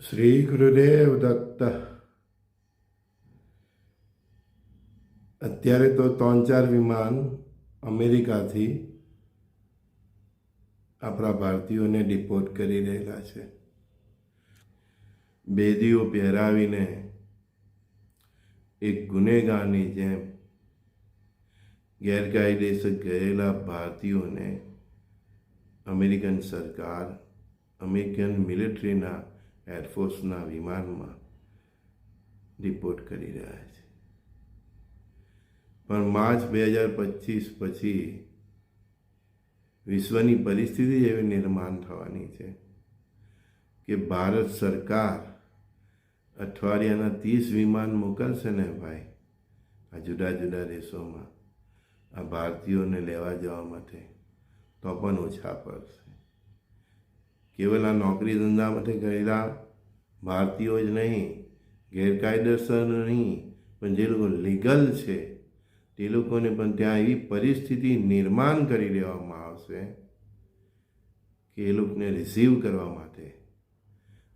શ્રી ગુરુદેવ દત્ત. અત્યારે તો ત્રણ ચાર વિમાન અમેરિકાથી આપણા ભારતીયોને ડિપોર્ટ કરી રહેલા છે. બેદીઓ પહેરાવીને એક ગુનેગારની જેમ ગેરકાયદેસર ગયેલા ભારતીયોને અમેરિકન સરકાર અમેરિકન મિલિટરીના એરફોર્સના વિમાનમાં રિપોર્ટ કરી રહ્યા છે. પણ માર્ચ બે હજાર પચીસ પછી વિશ્વની પરિસ્થિતિ એવી નિર્માણ થવાની છે કે ભારત સરકાર અઠવાડિયાના ત્રીસ વિમાન મોકલશે ને ભાઈ? આ જુદા જુદા દેશોમાં આ ભારતીયોને લેવા જવા માટે તો પણ ઓછા પડશે. કેવલ આ નોકરી ધંધા માટે ગયેલા ભારતીયો જ નહીં ગેરકાયદેસર નહીં પણ જે લોકો લીગલ છે તે લોકોને પણ ત્યાં એવી પરિસ્થિતિ નિર્માણ કરી દેવામાં આવશે કે એ લોકોને રિસીવ કરવા માટે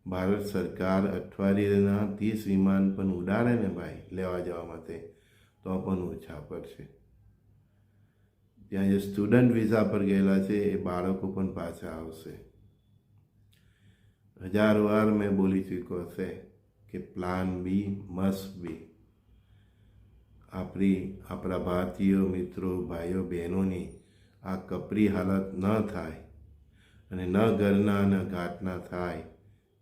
ભારત સરકાર અઠવાડિયાના ત્રીસ વિમાન પણ ઉડાડે ને ભાઈ લેવા જવા માટે તો પણ ઓછા પડશે ત્યાં જે સ્ટુડન્ટ વિઝા પર ગયેલા છે એ બાળકો પણ પાછા આવશે હજાર વાર મેં બોલી ચૂક્યો છે કે પ્લાન બી મસ્ટ બી આપણી, આપણા ભારતીય મિત્રો, ભાઈઓ, બહેનોની આ કપરી હાલત ન થાય અને ન ઘરના ન ઘાટના થાય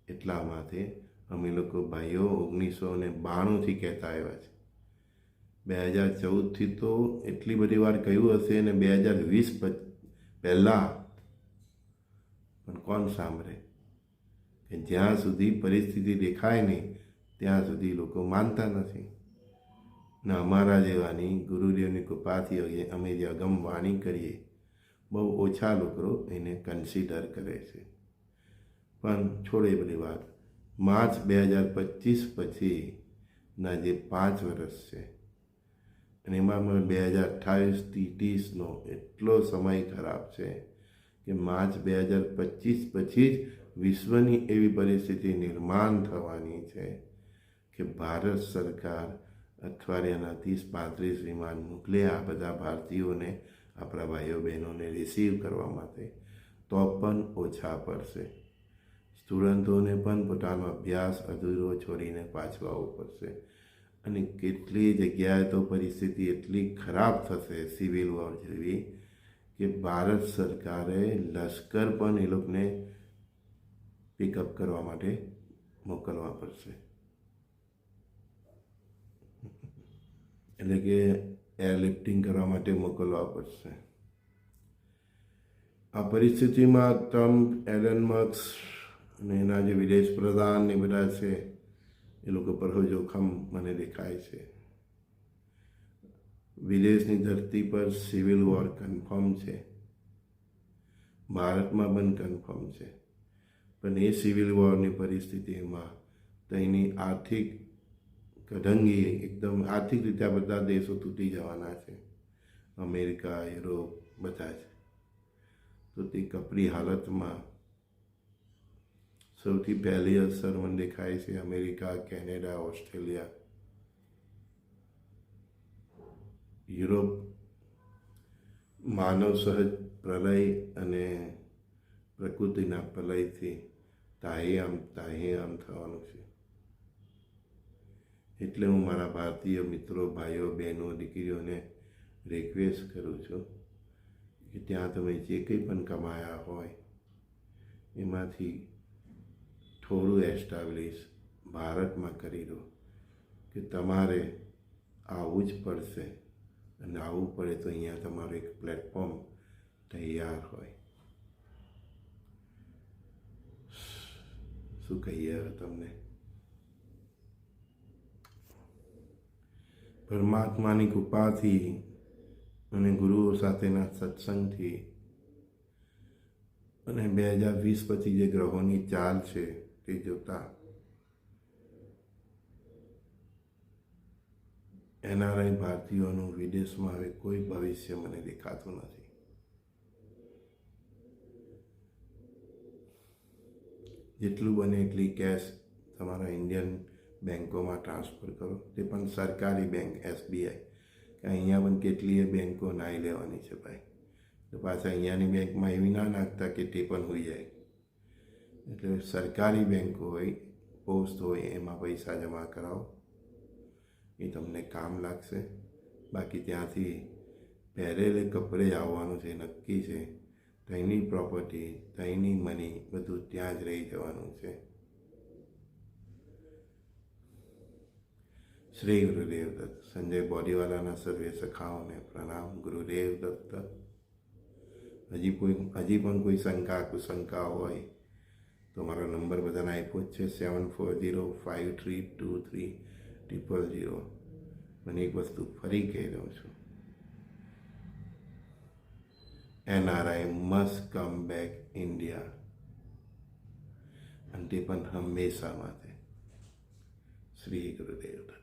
એટલા માટે અમે લોકો ભાઈઓ ઓગણીસો ને બાણુંથી કહેતા આવ્યા છે. બે હજાર ચૌદથી તો એટલી બધી વાર કહ્યું હશે અને બે હજાર વીસ પહેલાં. પણ કોણ સાંભળે? કે જ્યાં સુધી પરિસ્થિતિ દેખાય નહીં, ત્યાં સુધી લોકો માનતા નથી. ને અમારા જેવાની ગુરુદેવની કૃપાથી અમે જે અગમ વાણી કરીએ, બહુ ઓછા લોકો એને કન્સિડર કરે છે. પણ છોડે બધી વાત. માર્ચ બે હજાર પચીસ પછીના જે પાંચ વર્ષ છે, અને એમાં બે હજાર અઠ્ઠાવીસથી ત્રીસનો એટલો સમય ખરાબ છે કે માર્ચ બે હજાર પચીસ પછી જ વિશ્વની એવી પરિસ્થિતિ નિર્માણ થવાની છે કે ભારત સરકાર અઠવાડિયાના ત્રીસ પાંત્રીસ વિમાન મોકલે આ બધા ભારતીયોને, આપણા ભાઈઓ બહેનોને રિસીવ કરવા માટે, તો પણ ઓછા પડશે. સ્ટુડન્ટોને પણ પોતાનો અભ્યાસ અધૂરો છોડીને પાછો આવવું પડશે. અને કેટલી જગ્યાએ તો પરિસ્થિતિ એટલી ખરાબ થશે સિવિલ વોર જેવી કે ભારત સરકારે લશ્કર પણ એ લોકોને પિકઅપ કરવા માટે મોકલવા પડશે. એટલે કે એરલિફ્ટિંગ કરવા માટે મોકલવા પડશે. આ પરિસ્થિતિમાં ટ્રમ્પ, એલન મક્સ અને એના જે વિદેશ પ્રધાન ને બધા છે, એ લોકો પર જોખમ મને દેખાય છે. વિદેશની ધરતી પર સિવિલ વોર કન્ફર્મ છે. ભારતમાં પણ કન્ફર્મ છે. પણ એ સિવિલ વોરની પરિસ્થિતિમાં તેની આર્થિક કઢંગી એકદમ આર્થિક રીતે આ બધા દેશો તૂટી જવાના છે. અમેરિકા, યુરોપ, બધા જ. તો તે કપરી હાલતમાં સૌથી પહેલી અસર મને દેખાય છે અમેરિકા, કેનેડા, ઓસ્ટ્રેલિયા. યુરોપ માનવ સહજ પ્રલય અને પ્રકૃતિના પ્રલયથી તાહી આમ, તાહે આમ થવાનું છે. એટલે હું મારા ભારતીય મિત્રો, ભાઈઓ, બહેનો, દીકરીઓને રિક્વેસ્ટ કરું છું કે ત્યાં તમે જે કંઈ પણ કમાયા હોય, એમાંથી થોડું એસ્ટાબ્લિશ ભારતમાં કરી દો કે તમારે આવવું જ પડશે અને આવવું પડે તો અહીંયા તમારું એક પ્લેટફોર્મ તૈયાર હોય. શું કહીએ હવે તમને પરમાત્માની કૃપાથી અને ગુરુઓ સાથેના સત્સંગથી અને બે હજાર વીસ પછી જે ગ્રહોની ચાલ છે તે જોતા એનઆરઆઈ ભારતીયોનું વિદેશમાં હવે કોઈ ભવિષ્ય મને દેખાતું નથી જેટલું બને એટલી કેશ તમારા ઇન્ડિયન બેન્કોમાં ટ્રાન્સફર કરો. તે પણ સરકારી બેંક એસબીઆઈ કે અહીંયા પણ કેટલીય બેન્કો નાહી લેવાની છે ભાઈ. તો પાછા અહીંયાની બેંકમાં એવી ના નાખતા કે તે પણ હોઈ જાય. એટલે સરકારી બેન્કો હોય, પોસ્ટ હોય, એમાં પૈસા જમા કરાવો. એ તમને કામ લાગશે. બાકી ત્યાંથી પહેરેલે કપડે આવવાનું છે, નક્કી છે. ત્યાંની પ્રોપર્ટી ત્યાંની મની બધું ત્યાં જ રહી જવાનું છે. શ્રી ગુરુદેવ દત્ત, સંજય બોડીવાલાના સર્વે સખાઓને પ્રણામ. ગુરુદેવ દત્ત, હજી કોઈ, હજી પણ કોઈ શંકા, કુશંકા હોય તો મારો નંબર બધાને આપ્યો જ છે seven four zero five three two three triple zero મને એક વસ્તુ ફરી કહી દઉં છું. NRI must come back India અને તે પણ હંમેશા માટે શ્રી ગુરુદેવ